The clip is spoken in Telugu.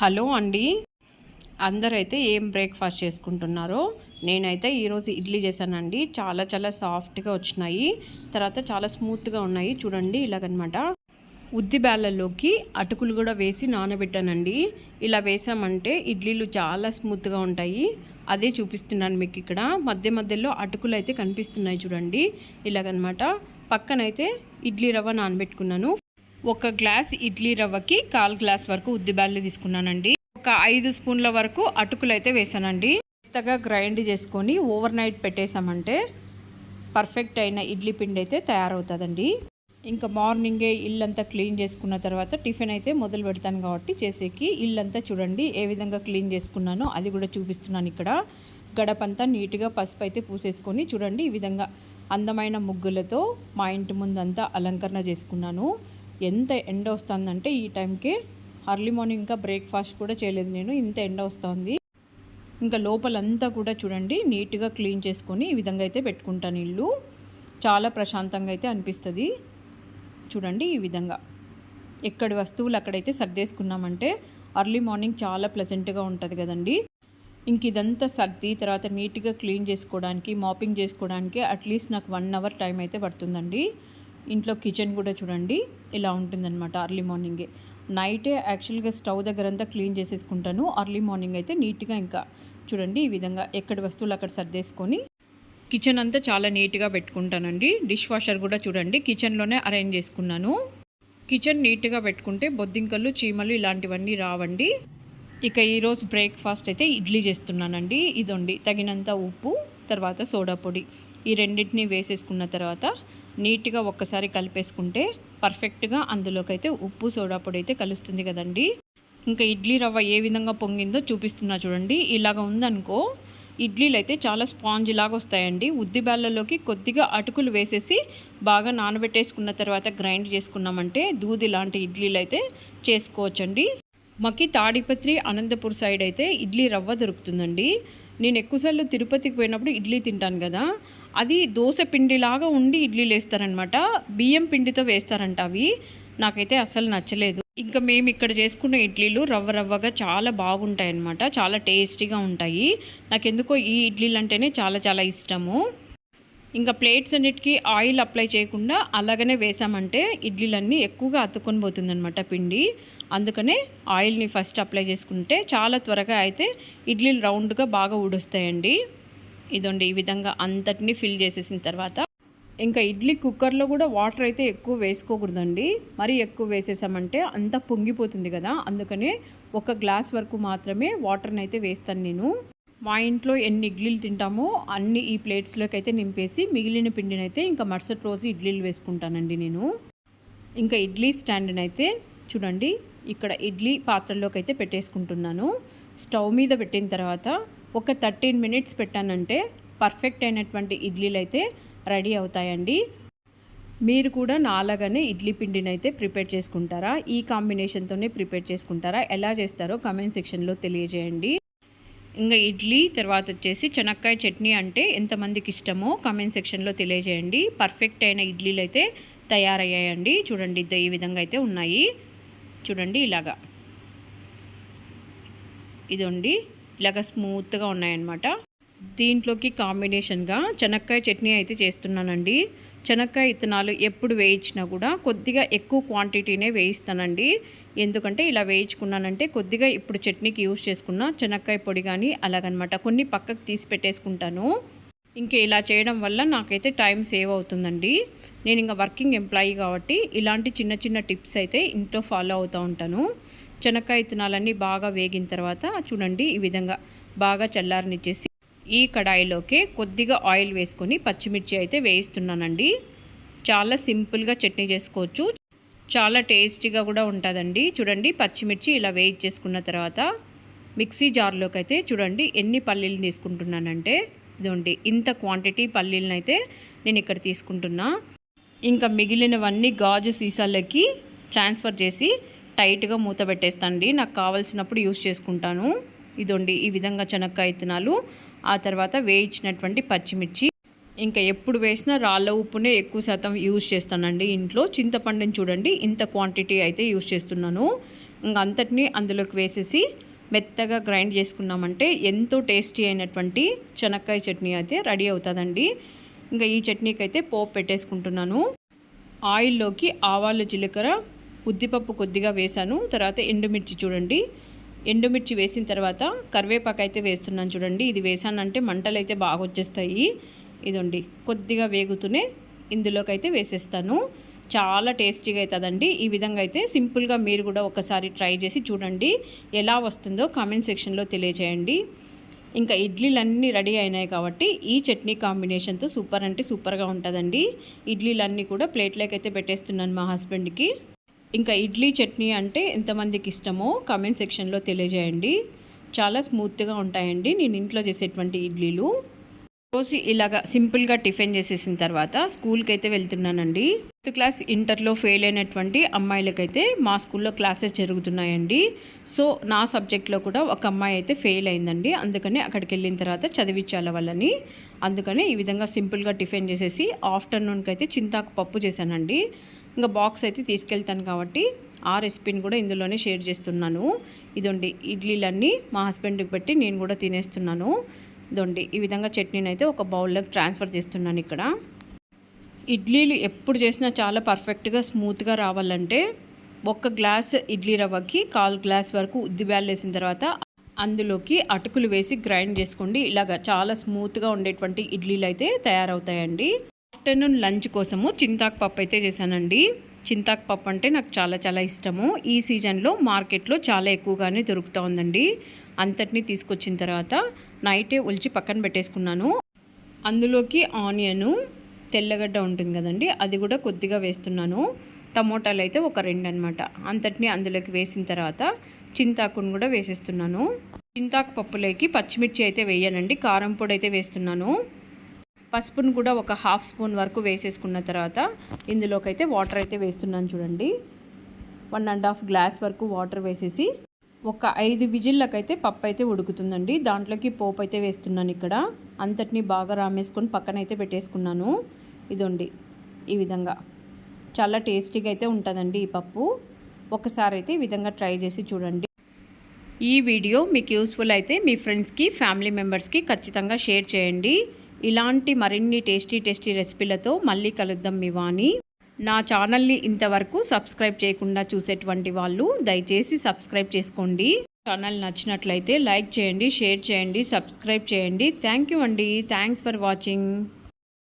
హలో అండి. అందరైతే ఏం బ్రేక్ఫాస్ట్ చేసుకుంటున్నారో? నేనైతే ఈరోజు ఇడ్లీ చేశానండి. చాలా చాలా సాఫ్ట్గా వచ్చినాయి. తర్వాత చాలా స్మూత్గా ఉన్నాయి. చూడండి ఇలాగనమాట. ఉద్ది బ్యాళ్ళలోకి అటుకులు కూడా వేసి నానబెట్టానండి. ఇలా వేసామంటే ఇడ్లీలు చాలా స్మూత్గా ఉంటాయి. అదే చూపిస్తున్నాను మీకు ఇక్కడ. మధ్య మధ్యలో అటుకులు అయితే కనిపిస్తున్నాయి చూడండి. ఇలాగనమాట. పక్కనైతే ఇడ్లీ రవ్వ నానబెట్టుకున్నాను. ఒక గ్లాస్ ఇడ్లీ రవ్వకి కాల్ గ్లాస్ వరకు ఉద్ది తీసుకున్నానండి. ఒక ఐదు స్పూన్ల వరకు అటుకులు అయితే వేసానండి. మెత్తగా గ్రైండ్ చేసుకొని ఓవర్ నైట్ పెట్టేసామంటే పర్ఫెక్ట్ అయిన ఇడ్లీ పిండి అయితే తయారవుతుందండి. ఇంకా మార్నింగే ఇల్లంతా క్లీన్ చేసుకున్న తర్వాత టిఫిన్ అయితే మొదలు పెడతాను కాబట్టి చేసేకి ఇల్లంతా చూడండి ఏ విధంగా క్లీన్ చేసుకున్నానో అది కూడా చూపిస్తున్నాను ఇక్కడ. గడపంతా నీట్గా పసుపు అయితే పూసేసుకొని చూడండి ఈ విధంగా అందమైన ముగ్గులతో మా ఇంటి ముందంతా అలంకరణ చేసుకున్నాను. ఎంత ఎండ వస్తుందంటే ఈ టైంకి అర్లీ మార్నింగ్ ఇంకా బ్రేక్ఫాస్ట్ కూడా చేయలేదు నేను ఇంత ఎండ వస్తుంది. ఇంకా లోపలంతా కూడా చూడండి నీట్గా క్లీన్ చేసుకొని ఈ విధంగా అయితే పెట్టుకుంటాను ఇల్లు చాలా ప్రశాంతంగా అయితే అనిపిస్తుంది. చూడండి ఈ విధంగా. ఎక్కడి వస్తువులు అక్కడైతే సర్దేసుకున్నామంటే అర్లీ మార్నింగ్ చాలా ప్లెజెంట్గా ఉంటుంది కదండి. ఇంక ఇదంతా సర్ది తర్వాత నీట్గా క్లీన్ చేసుకోవడానికి మాపింగ్ చేసుకోవడానికి అట్లీస్ట్ నాకు వన్ అవర్ టైం అయితే పడుతుందండి. ఇంట్లో కిచెన్ కూడా చూడండి ఇలా ఉంటుందన్నమాట అర్లీ మార్నింగే నైటే యాక్చువల్గా స్టవ్ దగ్గర అంతా క్లీన్ చేసేసుకుంటాను. అర్లీ మార్నింగ్ అయితే నీట్గా ఇంకా చూడండి ఈ విధంగా ఎక్కడ వస్తువులు అక్కడ సర్దేసుకొని కిచెన్ అంతా చాలా నీట్గా పెట్టుకుంటానండి. డిష్ వాషర్ కూడా చూడండి కిచెన్లోనే అరేంజ్ చేసుకున్నాను. కిచెన్ నీట్గా పెట్టుకుంటే బొద్దింకలు చీమలు ఇలాంటివన్నీ రావండి. ఇక ఈరోజు బ్రేక్ఫాస్ట్ అయితే ఇడ్లీ చేస్తున్నానండి. ఇదండి తగినంత ఉప్పు తర్వాత సోడా పొడి. ఈ రెండింటిని వేసేసుకున్న తర్వాత నీట్గా ఒక్కసారి కలిపేసుకుంటే పర్ఫెక్ట్గా అందులోకి అయితే ఉప్పు సోడా పొడి అయితే కలుస్తుంది కదండి. ఇంకా ఇడ్లీ రవ్వ ఏ విధంగా పొంగిందో చూపిస్తున్నా చూడండి. ఇలాగ ఉందనుకో ఇడ్లీలు అయితే చాలా స్పాంజ్ లాగా వస్తాయండి. ఉద్ది బ్యాళ్ళలోకి కొద్దిగా అటుకులు వేసేసి బాగా నానబెట్టేసుకున్న తర్వాత గ్రైండ్ చేసుకున్నామంటే దూది లాంటి ఇడ్లీలు అయితే చేసుకోవచ్చండి. మాకి తాడిపత్రి అనంతపూర్ సైడ్ అయితే ఇడ్లీ రవ్వ దొరుకుతుందండి. నేను ఎక్కువసార్లు తిరుపతికి పోయినప్పుడు ఇడ్లీ తింటాను కదా. అది దోశ పిండిలాగా ఉండి ఇడ్లీలు వేస్తారనమాట బియ్యం పిండితో వేస్తారంట అవి. నాకైతే అస్సలు నచ్చలేదు. ఇంకా మేము ఇక్కడ చేసుకున్న ఇడ్లీలు రవ్వ రవ్వగా చాలా బాగుంటాయి అన్నమాట చాలా టేస్టీగా ఉంటాయి. నాకెందుకో ఈ ఇడ్లీలు అంటేనే చాలా చాలా ఇష్టము. ఇంకా ప్లేట్స్ అన్నిటికీ ఆయిల్ అప్లై చేయకుండా అలాగనే వేసామంటే ఇడ్లీలన్నీ ఎక్కువగా అతుక్కొని పోతుందన్నమాట పిండి. అందుకనే ఆయిల్ని ఫస్ట్ అప్లై చేసుకుంటే చాలా త్వరగా అయితే ఇడ్లీలు రౌండ్గా బాగా ఊడొస్తాయండి. ఇదండి ఈ విధంగా అంతటిని ఫిల్ చేసేసిన తర్వాత ఇంకా ఇడ్లీ కుక్కర్లో కూడా వాటర్ అయితే ఎక్కువ వేసుకోకూడదండి. మరీ ఎక్కువ వేసేసామంటే అంత పొంగిపోతుంది కదా. అందుకనే ఒక గ్లాస్ వరకు మాత్రమే వాటర్ని అయితే వేస్తాను నేను. మా ఇంట్లో ఎన్ని ఇడ్లీలు తింటామో అన్ని ఈ ప్లేట్స్లోకి అయితే నింపేసి మిగిలిన పిండిని అయితే ఇంకా మరుసటి రోజు ఇడ్లీలు వేసుకుంటానండి నేను. ఇంకా ఇడ్లీ స్టాండ్ని అయితే చూడండి ఇక్కడ ఇడ్లీ పాత్రలోకి అయితే పెట్టేసుకుంటున్నాను. స్టవ్ మీద పెట్టిన తర్వాత ఒక థర్టీన్ మినిట్స్ పెట్టానంటే పర్ఫెక్ట్ అయినటువంటి ఇడ్లీలు అయితే రెడీ అవుతాయండి. మీరు కూడా నాలాగానే ఇడ్లీ పిండిని అయితే ప్రిపేర్ చేసుకుంటారా? ఈ కాంబినేషన్తోనే ప్రిపేర్ చేసుకుంటారా? ఎలా చేస్తారో కమెంట్ సెక్షన్లో తెలియజేయండి. ఇంకా ఇడ్లీ తర్వాత వచ్చేసి చెనక్కాయ చట్నీ అంటే ఎంతమందికి ఇష్టమో కామెంట్ సెక్షన్లో తెలియజేయండి. పర్ఫెక్ట్ అయిన ఇడ్లీలు అయితే తయారయ్యాయండి. చూడండి ఈ విధంగా అయితే ఉన్నాయి. చూడండి ఇలాగా. ఇదండి. ఇలాగ స్మూత్గా ఉన్నాయన్నమాట. దీంట్లోకి కాంబినేషన్గా చెనక్కాయ చట్నీ అయితే చేస్తున్నానండి. చెనక్కాయ ఇత్తనాలు ఎప్పుడు వేయించినా కూడా కొద్దిగా ఎక్కువ క్వాంటిటీనే వేయిస్తానండి. ఎందుకంటే ఇలా వేయించుకున్నానంటే కొద్దిగా ఇప్పుడు చట్నీకి యూస్ చేసుకున్న చెనక్కాయ పొడి కానీ అలాగనమాట కొన్ని పక్కకు తీసి పెట్టేసుకుంటాను. ఇంకా ఇలా చేయడం వల్ల నాకైతే టైం సేవ్ అవుతుందండి. నేను ఇంకా వర్కింగ్ ఎంప్లాయీ కాబట్టి ఇలాంటి చిన్న చిన్న టిప్స్ అయితే ఇంట్లో ఫాలో అవుతూ ఉంటాను. చెనక్కాయ విత్తనాలన్నీ బాగా వేగిన తర్వాత చూడండి ఈ విధంగా బాగా చల్లారనిచ్చేసి ఈ కడాయిలోకి కొద్దిగా ఆయిల్ వేసుకొని పచ్చిమిర్చి అయితే వేయిస్తున్నానండి. చాలా సింపుల్గా చట్నీ చేసుకోవచ్చు. చాలా టేస్టీగా కూడా ఉంటుందండి. చూడండి పచ్చిమిర్చి ఇలా వేయించేసుకున్న తర్వాత మిక్సీ జార్లోకి అయితే చూడండి ఎన్ని పల్లీలు తీసుకుంటున్నానంటే ఇదండి ఇంత క్వాంటిటీ పల్లీలను అయితే నేను ఇక్కడ తీసుకుంటున్నా. ఇంకా మిగిలినవన్నీ గాజు సీసాలకి ట్రాన్స్ఫర్ చేసి టైట్గా మూత పెట్టేస్తానండి. నాకు కావాల్సినప్పుడు యూస్ చేసుకుంటాను. ఇదండి ఈ విధంగా చెనక్కాయ ఇత్తనాలు. ఆ తర్వాత వేయించినటువంటి పచ్చిమిర్చి. ఇంకా ఎప్పుడు వేసినా రాళ్ళ ఉప్పునే ఎక్కువ శాతం యూజ్ చేస్తానండి ఇంట్లో. చింతపండుని చూడండి ఇంత క్వాంటిటీ అయితే యూజ్ చేస్తున్నాను. ఇంకా అంతటినీ అందులోకి వేసేసి మెత్తగా గ్రైండ్ చేసుకున్నామంటే ఎంతో టేస్టీ అయినటువంటి చెనక్కాయ చట్నీ అయితే రెడీ అవుతుందండి. ఇంకా ఈ చట్నీకి అయితే పోపు పెట్టేసుకుంటున్నాను. ఆయిల్లోకి ఆవాలు జీలకర్ర ఉద్దిపప్పు కొద్దిగా వేశాను. తర్వాత ఎండుమిర్చి చూడండి. ఎండుమిర్చి వేసిన తర్వాత కరివేపాకు అయితే వేస్తున్నాను చూడండి. ఇది వేసానంటే మంటలు అయితే బాగా వచ్చేస్తాయి ఇదండి కొద్దిగా వేగుతూనే ఇందులోకి అయితే వేసేస్తాను. చాలా టేస్టీగా అవుతుందండి ఈ విధంగా అయితే సింపుల్గా మీరు కూడా ఒకసారి ట్రై చేసి చూడండి. ఎలా వస్తుందో కామెంట్ సెక్షన్లో తెలియజేయండి. ఇంకా ఇడ్లీలన్నీ రెడీ అయినాయి కాబట్టి ఈ చట్నీ కాంబినేషన్తో సూపర్ అంటే సూపర్గా ఉంటుందండి. ఇడ్లీలన్నీ కూడా ప్లేట్లోకి అయితే పెట్టేస్తున్నాను మా హస్బెండ్కి. ఇంకా ఇడ్లీ చట్నీ అంటే ఎంతమందికి ఇష్టమో కామెంట్ సెక్షన్లో తెలియజేయండి. చాలా స్మూత్గా ఉంటాయండి. నేను ఇంట్లో చేసేటువంటి ఇడ్లీలు. రోజు ఇలాగ సింపుల్గా టిఫిన్ చేసేసిన తర్వాత స్కూల్కి అయితే వెళ్తున్నానండి. ఫిఫ్త్ క్లాస్ ఇంటర్లో ఫెయిల్ అయినటువంటి అమ్మాయిలకైతే మా స్కూల్లో క్లాసెస్ జరుగుతున్నాయండి. సో నా సబ్జెక్ట్లో కూడా ఒక అమ్మాయి అయితే ఫెయిల్ అయిందండి. అందుకని అక్కడికి వెళ్ళిన తర్వాత చదివించాల వాళ్ళని. అందుకని ఈ విధంగా సింపుల్గా టిఫిన్ చేసేసి ఆఫ్టర్నూన్కి అయితే చింతాకు పప్పు చేశానండి. ఇంకా బాక్స్ అయితే తీసుకెళ్తాను కాబట్టి ఆ రెసిపీని కూడా ఇందులోనే షేర్ చేస్తున్నాను. ఇదండి ఇడ్లీలన్నీ మా హస్బెండ్కి పెట్టి నేను కూడా తినేస్తున్నాను. ఇదండి ఈ విధంగా చట్నీని అయితే ఒక బౌల్లోకి ట్రాన్స్ఫర్ చేస్తున్నాను ఇక్కడ. ఇడ్లీలు ఎప్పుడు చేసినా చాలా పర్ఫెక్ట్గా స్మూత్గా రావాలంటే ఒక్క గ్లాస్ ఇడ్లీ రవ్వకి కాల్ గ్లాస్ వరకు ఉద్ది వేసిన తర్వాత అందులోకి అటుకులు వేసి గ్రైండ్ చేసుకోండి. ఇలాగ చాలా స్మూత్గా ఉండేటువంటి ఇడ్లీలు అయితే తయారవుతాయండి. ఆఫ్టర్నూన్ లంచ్ కోసము చింతాకు పప్పు అయితే చేశానండి. చింతాకు పప్పు అంటే నాకు చాలా చాలా ఇష్టము. ఈ సీజన్లో మార్కెట్లో చాలా ఎక్కువగానే దొరుకుతూ ఉందండి. అంతటినీ తీసుకొచ్చిన తర్వాత నైటే ఒలిచి పక్కన పెట్టేసుకున్నాను. అందులోకి ఆనియను తెల్లగడ్డ ఉంటుంది కదండి అది కూడా కొద్దిగా వేస్తున్నాను. టమోటాలు అయితే ఒక రెండు అనమాట అంతటిని అందులోకి వేసిన తర్వాత చింతాకును కూడా వేసేస్తున్నాను. చింతాకు పప్పులోకి పచ్చిమిర్చి అయితే వేయనండి. కారం పొడి అయితే వేస్తున్నాను. పసుపును కూడా ఒక హాఫ్ స్పూన్ వరకు వేసేసుకున్న తర్వాత ఇందులోకైతే వాటర్ అయితే వేస్తున్నాను చూడండి. వన్ అండ్ హాఫ్ గ్లాస్ వరకు వాటర్ వేసేసి ఒక ఐదు విజిల్లకైతే పప్పు అయితే ఉడుకుతుందండి. దాంట్లోకి పోపు అయితే వేస్తున్నాను ఇక్కడ. అంతటిని బాగా రామేసుకొని పక్కన అయితే పెట్టేసుకున్నాను. ఇదండి ఈ విధంగా. చాలా టేస్టీగా అయితే ఉంటుందండి ఈ పప్పు. ఒకసారి అయితే ఈ విధంగా ట్రై చేసి చూడండి. ఈ వీడియో మీకు యూస్ఫుల్ అయితే మీ ఫ్రెండ్స్కి ఫ్యామిలీ మెంబర్స్కి ఖచ్చితంగా షేర్ చేయండి. ఇలాంటి మరిన్ని టేస్టీ టేస్టీ రెసిపీలతో మళ్ళీ కలుద్దాం మీ వాణి. నా ఛానల్ని ఇంతవరకు సబ్స్క్రైబ్ చేయకుండా చూసేటువంటి వాళ్ళు దయచేసి సబ్స్క్రైబ్ చేసుకోండి. ఛానల్ నచ్చినట్లయితే లైక్ చేయండి షేర్ చేయండి సబ్స్క్రైబ్ చేయండి. థ్యాంక్ యూ అండి. Thanks for watching.